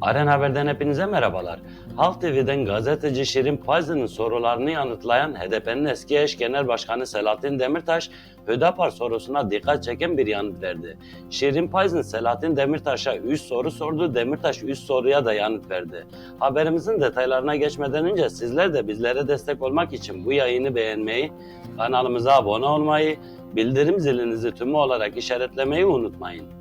Aren Haber'den hepinize merhabalar. Halk TV'den gazeteci Şirin Payzı'nın sorularını yanıtlayan HDP'nin eski eş genel başkanı Selahattin Demirtaş, Hüdapar sorusuna dikkat çeken bir yanıt verdi. Şirin Payzın Selahattin Demirtaş'a 3 soru sordu, Demirtaş 3 soruya da yanıt verdi. Haberimizin detaylarına geçmeden önce sizler de bizlere destek olmak için bu yayını beğenmeyi, kanalımıza abone olmayı, bildirim zilinizi tümü olarak işaretlemeyi unutmayın.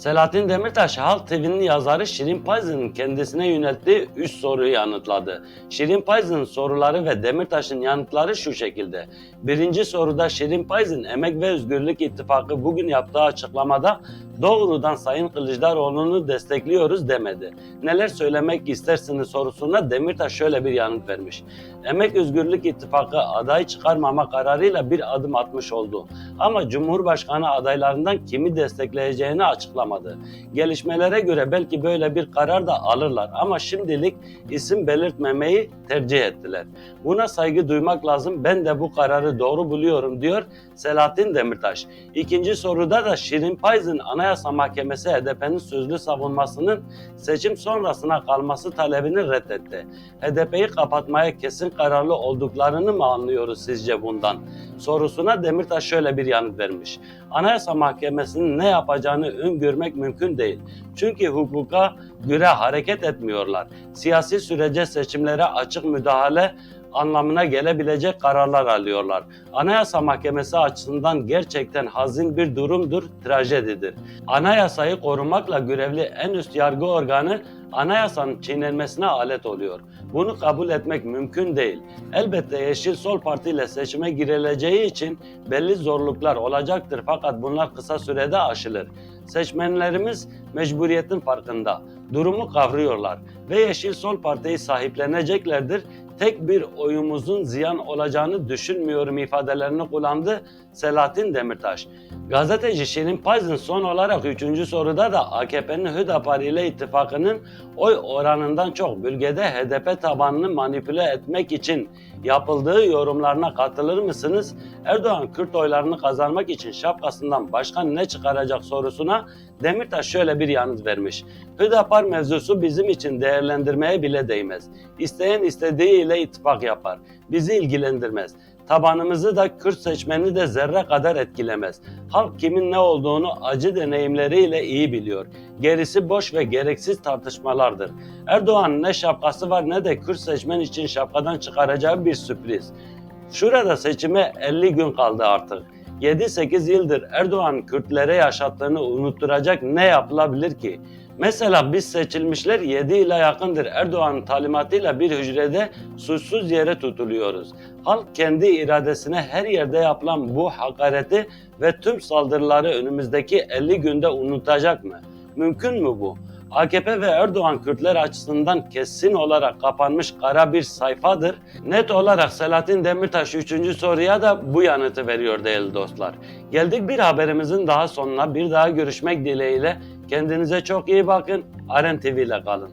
Selahattin Demirtaş, Halk TV'nin yazarı Şirin Payzı'nın kendisine yönelttiği 3 soruyu yanıtladı. Şirin Payzı'nın soruları ve Demirtaş'ın yanıtları şu şekilde. Birinci soruda Şirin Payzın Emek ve Özgürlük İttifakı bugün yaptığı açıklamada doğrudan Sayın Kılıçdaroğlu'nu destekliyoruz demedi. Neler söylemek istersiniz sorusuna Demirtaş şöyle bir yanıt vermiş. Emek Özgürlük İttifakı aday çıkarmama kararıyla bir adım atmış oldu. Ama Cumhurbaşkanı adaylarından kimi destekleyeceğini açıklamadı. Gelişmelere göre belki böyle bir karar da alırlar ama şimdilik isim belirtmemeyi tercih ettiler. Buna saygı duymak lazım. Ben de bu kararı doğru buluyorum diyor Selahattin Demirtaş. İkinci soruda da Şirin Payz'ın Anayasa Mahkemesi HDP'nin sözlü savunmasının seçim sonrasına kalması talebini reddetti. HDP'yi kapatmaya kesin kararlı olduklarını mı anlıyoruz sizce bundan? Sorusuna Demirtaş şöyle bir yanıt vermiş. Anayasa Mahkemesi'nin ne yapacağını öngörmek mümkün değil. Çünkü hukuka göre hareket etmiyorlar. Siyasi sürece seçimlere açık müdahale anlamına gelebilecek kararlar alıyorlar. Anayasa Mahkemesi açısından gerçekten hazin bir durumdur, trajedidir. Anayasayı korumakla görevli en üst yargı organı anayasanın çiğnenmesine alet oluyor. Bunu kabul etmek mümkün değil. Elbette Yeşil Sol Parti ile seçime girileceği için belli zorluklar olacaktır fakat bunlar kısa sürede aşılır. Seçmenlerimiz mecburiyetin farkında. Durumu kavruyorlar ve Yeşil Sol Parti'yi sahipleneceklerdir. Tek bir oyumuzun ziyan olacağını düşünmüyorum ifadelerini kullandı Selahattin Demirtaş. Gazeteci Şirin Payzın son olarak üçüncü soruda da AKP'nin Hüdapar ile ittifakının oy oranından çok bölgede HDP tabanını manipüle etmek için yapıldığı yorumlarına katılır mısınız? Erdoğan Kürt oylarını kazanmak için şapkasından başkan ne çıkaracak sorusuna Demirtaş şöyle bir yanıt vermiş. Hüdapar mevzusu bizim için değerlendirmeye bile değmez. İsteyen istediği ile ittifak yapar. Bizi ilgilendirmez. Tabanımızı da Kürt seçmeni de zerre kadar etkilemez. Halk kimin ne olduğunu acı deneyimleriyle iyi biliyor. Gerisi boş ve gereksiz tartışmalardır. Erdoğan'ın ne şapkası var ne de Kürt seçmen için şapkadan çıkaracağı bir sürpriz. Şurada seçime 50 gün kaldı artık. 7-8 yıldır Erdoğan Kürtlere yaşattığını unutturacak ne yapılabilir ki? Mesela biz seçilmişler 7 ile yakındır Erdoğan'ın talimatıyla bir hücrede suçsuz yere tutuluyoruz. Halk kendi iradesine her yerde yapılan bu hakareti ve tüm saldırıları önümüzdeki 50 günde unutacak mı? Mümkün mü bu? AKP ve Erdoğan Kürtler açısından kesin olarak kapanmış kara bir sayfadır. Net olarak Selahattin Demirtaş 3. soruya da bu yanıtı veriyor değerli dostlar. Geldik bir haberimizin daha sonuna bir daha görüşmek dileğiyle. Kendinize çok iyi bakın. Aren TV ile kalın.